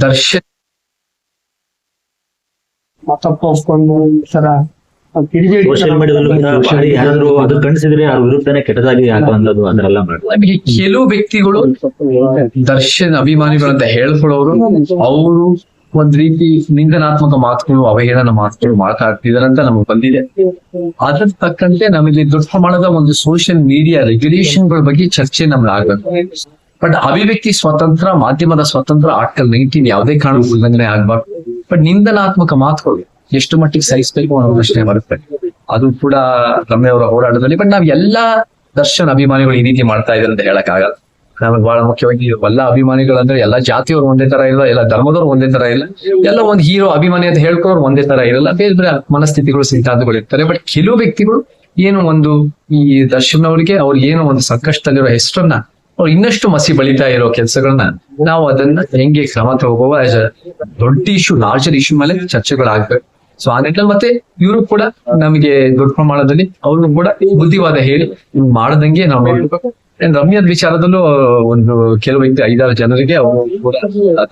ದರ್ಶನ್ ಮತ್ತಪ್ಪ ಒಪ್ಕೊಂಡು ಈ ತರ ಕಿಡಿಗೇಡಿ ಸೋಷಿಯಲ್ ಮೀಡಿಯಾದಲ್ಲೂ ಕೂಡ ಭಾರಿ ಯಾರಾದ್ರೂ ಅದು ಕಾಣಿಸಿದ್ರೆ ಅವ್ರ ವಿರುದ್ಧನೇ ಕೆಟ್ಟದಾಗಿ ಹಾಕುವಂತದ್ದು ಅದರೆಲ್ಲ ನಮಗೆ ಕೆಲವು ವ್ಯಕ್ತಿಗಳು ದರ್ಶನ್ ಅಭಿಮಾನಿಗಳು ಅಂತ ಹೇಳ್ಕೊಳ್ಳೋರು ಅವರು ಒಂದ್ ರೀತಿ ನಿಂದನಾತ್ಮಕ ಮಾತುಗಳು ಅವಹೇಳನ ಮಾತುಗಳು ಮಾತಾಡ್ತಿದಾರೆ ಅಂತ ನಮಗೆ ಬಂದಿದೆ. ಅದ್ರ ತಕ್ಕಂತೆ ನಮಗೆ ದೊಡ್ಡ ಪ್ರಮಾಣದ ಒಂದು ಸೋಷಿಯಲ್ ಮೀಡಿಯಾ ರೆಗ್ಯುಲೇಷನ್ಗಳ ಬಗ್ಗೆ ಚರ್ಚೆ ನಮ್ಗೆ ಆಗ್ಬೇಕು ಬಟ್ ಅಭಿವ್ಯಕ್ತಿ ಸ್ವತಂತ್ರ ಮಾಧ್ಯಮದ ಸ್ವತಂತ್ರ ಆರ್ಟಿಕಲ್ ನೈನ್ಟೀನ್ ಯಾವುದೇ ಕಾರಣಕ್ಕೂ ಉಲ್ಲಂಘನೆ ಆಗ್ಬಾರ್ದು. ಬಟ್ ನಿಂದನಾತ್ಮಕ ಮಾತುಗಳು ಎಷ್ಟು ಮಟ್ಟಿಗೆ ಸಹಿಸಬೇಕು ಅನ್ನೋ ಪ್ರಶ್ನೆ ಬರುತ್ತೆ. ಅದು ಕೂಡ ರಮ್ಯ ಅವರ ಹೋರಾಟದಲ್ಲಿ. ಬಟ್ ನಾವ್ ಎಲ್ಲಾ ದರ್ಶನ್ ಅಭಿಮಾನಿಗಳು ಈ ರೀತಿ ಮಾಡ್ತಾ ಇದ್ದಾರೆ ಅಂತ ಹೇಳಕ್ ಆಗಲ್ಲ ನಮಗೆ ಬಹಳ ಮುಖ್ಯವಾಗಿ ಎಲ್ಲ ಅಭಿಮಾನಿಗಳಂದ್ರೆ ಎಲ್ಲ ಜಾತಿಯವರು ಒಂದೇ ತರ ಇಲ್ಲ, ಎಲ್ಲ ಧರ್ಮದವ್ರು ಒಂದೇ ತರ ಇಲ್ಲ, ಎಲ್ಲ ಒಂದು ಹೀರೋ ಅಭಿಮಾನಿ ಅಂತ ಹೇಳ್ಕೊಳ್ಳೋರು ಒಂದೇ ತರ ಇರಲ್ಲ ಬೇರೆ ಬೇರೆ ಮನಸ್ಥಿತಿಗಳು, ಸಿದ್ಧಾಂತಗಳು ಇರ್ತಾರೆ ಬಟ್ ಕೆಲವು ವ್ಯಕ್ತಿಗಳು ಏನು ಒಂದು ಈ ದರ್ಶನ್ ಅವರಿಗೆ ಅವ್ರು ಏನೋ ಒಂದು ಸಂಕಷ್ಟದಲ್ಲಿರೋ ಹೆಸರನ್ನ ಇನ್ನಷ್ಟು ಮಸಿ ಬಳಿತಾ ಇರೋ ಕೆಲಸಗಳನ್ನ ನಾವು ಅದನ್ನ ಹೆಂಗೆ ಕ್ರಮ ತಗೋಬೋ ಆಸ್ ಅ ದೊಡ್ಡ ಇಶ್ಯೂ ಲಾರ್ಜರ್ ಇಶ್ಯೂ ಮೇಲೆ ಚರ್ಚೆಗಳಾಗ್ಬೇಕು. ಸೊ ಆ ನಿಟ್ಟಿನಲ್ಲಿ ಮತ್ತೆ ಇವರು ಕೂಡ ನಮಗೆ ದೊಡ್ಡ ಪ್ರಮಾಣದಲ್ಲಿ ಅವ್ರು ಕೂಡ ಬುದ್ಧಿವಾದ ಹೇಳಿ ಮಾಡದಂಗೆ ನಾವು ನೋಡ್ಬೇಕು. ರಮ್ಯದ ವಿಚಾರದಲ್ಲೂ ಒಂದು ಕೆಲವು ಐದಾರು ಜನರಿಗೆ ಅವರು ಕೂಡ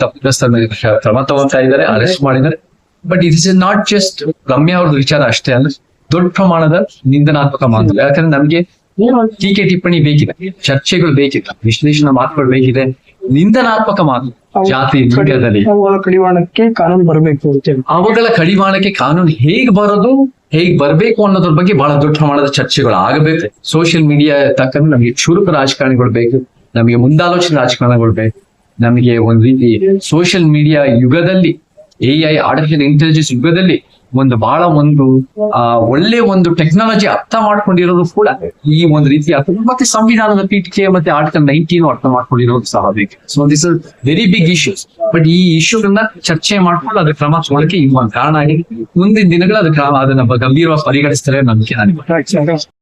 ತಪ್ಪಿತಸ್ಥ ಮೇಲೆ ಕ್ರಮ ತಗೋತಾ ಇದ್ದಾರೆ ಅರೆಸ್ಟ್ ಮಾಡಿದ್ದಾರೆ. But it is not just Ramya ಅವ್ರದ್ದು ವಿಚಾರ ಅಷ್ಟೇ ಅಂದ್ರೆ ದೊಡ್ಡ ಪ್ರಮಾಣದ ನಿಂದನಾತ್ಮಕ ಮಾತು. ಯಾಕಂದ್ರೆ ನಮ್ಗೆ ಟೀಕೆ ಟಿಪ್ಪಣಿ ಬೇಕಿದೆ ಚರ್ಚೆಗಳು ಬೇಕಿದೆ ವಿಶ್ಲೇಷಣಾ ಮಾತುಗಳು ಬೇಕಿದೆ ನಿಂದನಾತ್ಮಕ ಮಾತು ಜಾತಿ ಲಿಂಗದಲ್ಲಿ. ಅವುಗಳ ಕಡಿವಾಣಕ್ಕೆ ಕಾನೂನು ಬರಬೇಕು ಅವುಗಳ ಕಡಿವಾಣಕ್ಕೆ ಕಾನೂನು ಹೇಗ್ ಬರೋದು ಹೇಗ್ ಬರಬೇಕು ಅನ್ನೋದ್ರ ಬಗ್ಗೆ ಬಹಳ ದೊಡ್ಡ ಪ್ರಮಾಣದ ಚರ್ಚೆಗಳು ಆಗಬೇಕು. ಸೋಷಿಯಲ್ ಮೀಡಿಯಾ ತಕ್ಕಂತೆ ನಮಗೆ ಶುರುಕ ರಾಜಕಾರಣಿಗಳು ಬೇಕು ನಮಗೆ ಮುಂದಾಲೋಚನೆ ರಾಜಕಾರಣಗಳು ಬೇಕು. ನಮಗೆ ಒಂದ್ ರೀತಿ ಸೋಷಿಯಲ್ ಮೀಡಿಯಾ ಯುಗದಲ್ಲಿ ಎ ಐ ಆರ್ಟಿಫಿಷಿಯಲ್ ಇಂಟೆಲಿಜೆನ್ಸ್ ಯುಗದಲ್ಲಿ ಒಂದು ಬಹಳ ಒಂದು ಆ ಒಳ್ಳೆ ಒಂದು ಟೆಕ್ನಾಲಜಿ ಅರ್ಥ ಮಾಡ್ಕೊಂಡಿರೋದು ಕೂಡ ಈ ಒಂದು ರೀತಿ ಅರ್ಥ ಮತ್ತೆ ಸಂವಿಧಾನದ ಪೀಠಿಕೆ ಮತ್ತೆ ಆರ್ಟಿಕಲ್ ನೈನ್ಟೀನ್ ಅರ್ಥ ಮಾಡ್ಕೊಂಡಿರೋದು ಸಹ ಬೇಕು so this is very big issues but ಈ ಇಶ್ಯೂಗಳನ್ನ ಚರ್ಚೆ ಮಾಡ್ಕೊಂಡು ಅದ್ರ ಕ್ರಮ ತಗೊಳಕ್ಕೆ ಇದು ಒಂದು ಕಾರಣ ಆಗಿದೆ. ಮುಂದಿನ ದಿನಗಳು ಅದಕ್ಕೆ ಅದನ್ನ ಗಂಭೀರವಾಗಿ ಪರಿಗಣಿಸ್ತಾರೆ ನಂಬಿಕೆ ನನಗೆ